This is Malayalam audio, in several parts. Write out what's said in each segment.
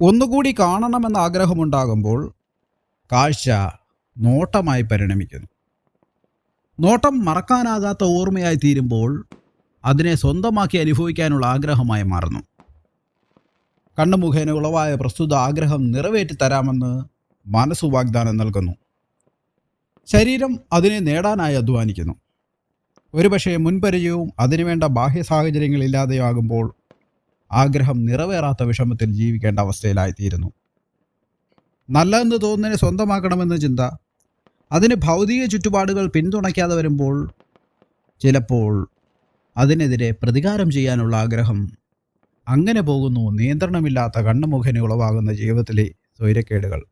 ഒന്നുകൂടി കാണണമെന്ന ആഗ്രഹമുണ്ടാകുമ്പോൾ കാഴ്ച നോട്ടമായി പരിണമിക്കുന്നു. നോട്ടം മറക്കാനാകാത്ത ഓർമ്മയായി തീരുമ്പോൾ അതിനെ സ്വന്തമാക്കി അനുഭവിക്കാനുള്ള ആഗ്രഹമായി മാറുന്നു. കണ്ണു മുഖേന ഉളവായ പ്രസ്തുത ആഗ്രഹം നിറവേറ്റി തരാമെന്ന് മനസ്സ് വാഗ്ദാനം നൽകുന്നു. ശരീരം അതിനെ നേടാനായി അധ്വാനിക്കുന്നു. ഒരുപക്ഷെ മുൻപരിചയവും അതിനുവേണ്ട ബാഹ്യ സാഹചര്യങ്ങളില്ലാതെയാകുമ്പോൾ ആഗ്രഹം നിറവേറാത്ത വിഷമത്തിൽ ജീവിക്കേണ്ട അവസ്ഥയിലായിത്തീരുന്നു. നല്ലതെന്ന് തോന്നുന്നതിനെ സ്വന്തമാക്കണമെന്ന ചിന്ത അതിന് ഭൗതിക ചുറ്റുപാടുകൾ പിന്തുണയ്ക്കാതെ വരുമ്പോൾ ചിലപ്പോൾ അതിനെതിരെ പ്രതികാരം ചെയ്യാനുള്ള ആഗ്രഹം അങ്ങനെ പോകുന്നു. നിയന്ത്രണമില്ലാത്ത കണ്ണുമുഖന് ഉളവാകുന്ന ജീവിതത്തിലെ സ്വൈരക്കേടുകൾ.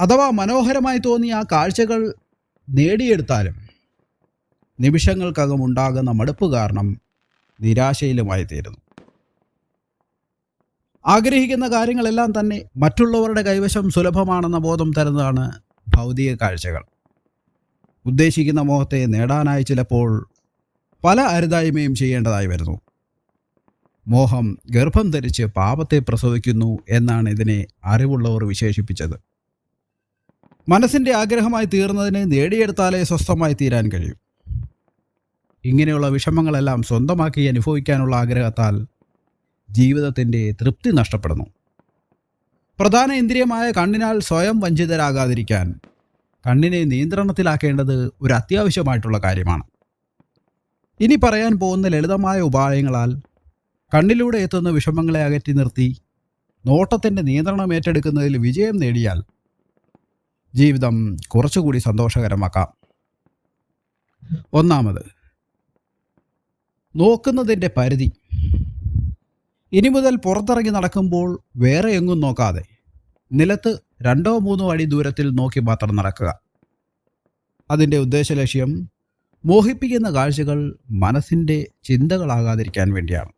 അഥവാ മനോഹരമായി തോന്നിയ ആ കാഴ്ചകൾ നേടിയെടുത്താലും നിമിഷങ്ങൾക്കകം ഉണ്ടാകുന്ന മടുപ്പ് കാരണം നിരാശയിലുമായി തീരുന്നു ആഗ്രഹിക്കുന്ന കാര്യങ്ങളെല്ലാം തന്നെ മറ്റുള്ളവരുടെ കൈവശം സുലഭമാണെന്ന ബോധം തരുന്നതാണ് ഭൗതിക കാഴ്ചകൾ. ഉദ്ദേശിക്കുന്ന മോഹത്തെ നേടാനായി ചിലപ്പോൾ പല അരുതായ്മയും ചെയ്യേണ്ടതായി വരുന്നു. മോഹം ഗർഭം ധരിച്ച് പാപത്തെ പ്രസവിക്കുന്നു എന്നാണ് ഇതിനെ അറിവുള്ളവർ വിശേഷിപ്പിച്ചത്. മനസ്സിന്റെ ആഗ്രഹമായി തീർന്നതിനെ നേടിയെടുത്താലേ സ്വസ്ഥമായി തീരാൻ കഴിയും. ഇങ്ങനെയുള്ള വിഷമങ്ങളെല്ലാം സ്വന്തമാക്കി അനുഭവിക്കാനുള്ള ആഗ്രഹത്താൽ ജീവിതത്തിന്റെ തൃപ്തി നഷ്ടപ്പെടുന്നു. പ്രധാന ഇന്ദ്രിയമായ കണ്ണിനാൽ സ്വയം വഞ്ചിതരാകാതിരിക്കാൻ കണ്ണിനെ നിയന്ത്രണത്തിലാക്കേണ്ടത് ഒരു അത്യാവശ്യമായിട്ടുള്ള കാര്യമാണ്. ഇനി പറയാൻ പോകുന്ന ലളിതമായ ഉപായങ്ങളാൽ കണ്ണിലൂടെ എത്തുന്ന വിഷമങ്ങളെ അകറ്റി നിർത്തി നോട്ടത്തിന്റെ നിയന്ത്രണം ഏറ്റെടുക്കുന്നതിൽ വിജയം നേടിയാൽ ജീവിതം കുറച്ചുകൂടി സന്തോഷകരമാക്കാം. ഒന്നാമത് നോക്കുന്നതിന്റെ പരിധി ഇനി മുതൽ പുറത്തിറങ്ങി നടക്കുമ്പോൾ വേറെ എങ്ങും നോക്കാതെ നിലത്ത് രണ്ടോ മൂന്നോ അടി ദൂരത്തിൽ നോക്കി മാത്രം നടക്കുക. അതിന്റെ ഉദ്ദേശലക്ഷ്യം മോഹിപ്പിക്കുന്ന കാഴ്ചകൾ മനസ്സിന്റെ ചിന്തകളാകാതിരിക്കാൻ വേണ്ടിയാണ്.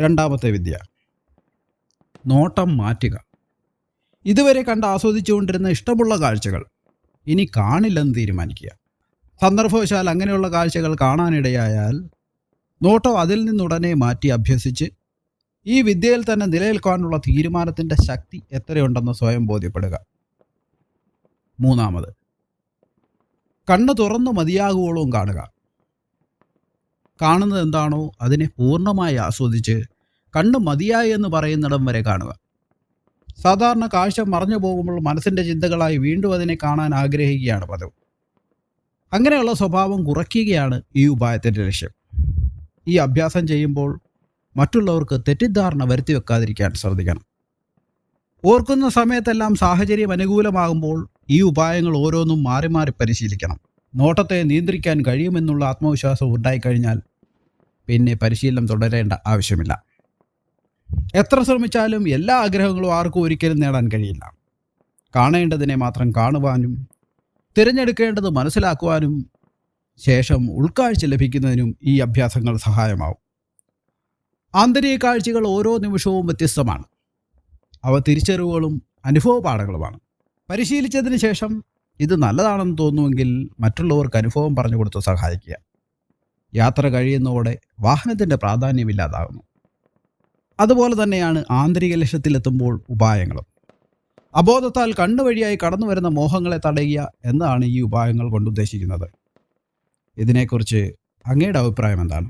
രണ്ടാമത്തെ വിദ്യ നോട്ടം മാറ്റുക. ഇതുവരെ കണ്ട് ആസ്വദിച്ചുകൊണ്ടിരുന്ന ഇഷ്ടമുള്ള കാഴ്ചകൾ ഇനി കാണില്ലെന്ന് തീരുമാനിക്കുക. സന്ദർഭവശാൽ അങ്ങനെയുള്ള കാഴ്ചകൾ കാണാനിടയായാൽ നോട്ടം അതിൽ നിന്നുടനെ മാറ്റി അഭ്യസിച്ച് ഈ വിദ്യയിൽ തന്നെ നിലനിൽക്കാനുള്ള തീരുമാനത്തിന്റെ ശക്തി എത്രയുണ്ടെന്ന് സ്വയം ബോധ്യപ്പെടുക. മൂന്നാമത് കണ്ണ് തുറന്നു മതിയാകുവോളവും കാണുക. കാണുന്നത് എന്താണോ അതിനെ പൂർണമായി ആസ്വദിച്ച് കണ്ണ് മതിയായി എന്ന് പറയുന്നിടം വരെ കാണുക. സാധാരണ കാഴ്ച മറഞ്ഞു പോകുമ്പോൾ മനസ്സിന്റെ ചിന്തകളായി വീണ്ടും അതിനെ കാണാൻ ആഗ്രഹിക്കുകയാണ് പതിവ്. അങ്ങനെയുള്ള സ്വഭാവം കുറയ്ക്കുകയാണ് ഈ ഉപായത്തിന്റെ ലക്ഷ്യം. ഈ അഭ്യാസം ചെയ്യുമ്പോൾ മറ്റുള്ളവർക്ക് തെറ്റിദ്ധാരണ വരുത്തി വെക്കാതിരിക്കാൻ ശ്രദ്ധിക്കണം. ഓർക്കുന്ന സമയത്തെല്ലാം സാഹചര്യം അനുകൂലമാകുമ്പോൾ ഈ ഉപായങ്ങൾ ഓരോന്നും മാറി മാറി പരിശീലിക്കണം. നോട്ടത്തെ നിയന്ത്രിക്കാൻ കഴിയുമെന്നുള്ള ആത്മവിശ്വാസം ഉണ്ടായിക്കഴിഞ്ഞാൽ പിന്നെ പരിശീലനം തുടരേണ്ട ആവശ്യമില്ല. എത്ര ശ്രമിച്ചാലും എല്ലാ ആഗ്രഹങ്ങളും ആർക്കും ഒരിക്കലും നേടാൻ കഴിയില്ല. കാണേണ്ടതിനെ മാത്രം കാണുവാനും തിരഞ്ഞെടുക്കേണ്ടത് മനസ്സിലാക്കുവാനും ശേഷം ഉൾക്കാഴ്ച ലഭിക്കുന്നതിനും ഈ അഭ്യാസങ്ങൾ സഹായമാവും. ആന്തരിക കാഴ്ചകൾ ഓരോ നിമിഷവും വ്യത്യസ്തമാണ്. അവ തിരിച്ചറിവുകളും അനുഭവപാഠങ്ങളുമാണ്. പരിശീലിച്ചതിന് ശേഷം ഇത് നല്ലതാണെന്ന് തോന്നുമെങ്കിൽ മറ്റുള്ളവർക്ക് അനുഭവം പറഞ്ഞു കൊടുത്ത് സഹായിക്കുക. യാത്ര കഴിയുന്നതോടെ വാഹനത്തിന്റെ പ്രാധാന്യമില്ലാതാകുന്നു അതുപോലെ തന്നെയാണ് ആന്തരിക ലക്ഷ്യത്തിലെത്തുമ്പോൾ ഉപായങ്ങളും. അബോധത്താൽ കണ്ണുവഴിയായി കടന്നു വരുന്ന മോഹങ്ങളെ തടയുക എന്നാണ് ഈ ഉപായങ്ങൾ കൊണ്ട് ഉദ്ദേശിക്കുന്നത്. ഇതിനെക്കുറിച്ച് അങ്ങയുടെ അഭിപ്രായം എന്താണ്?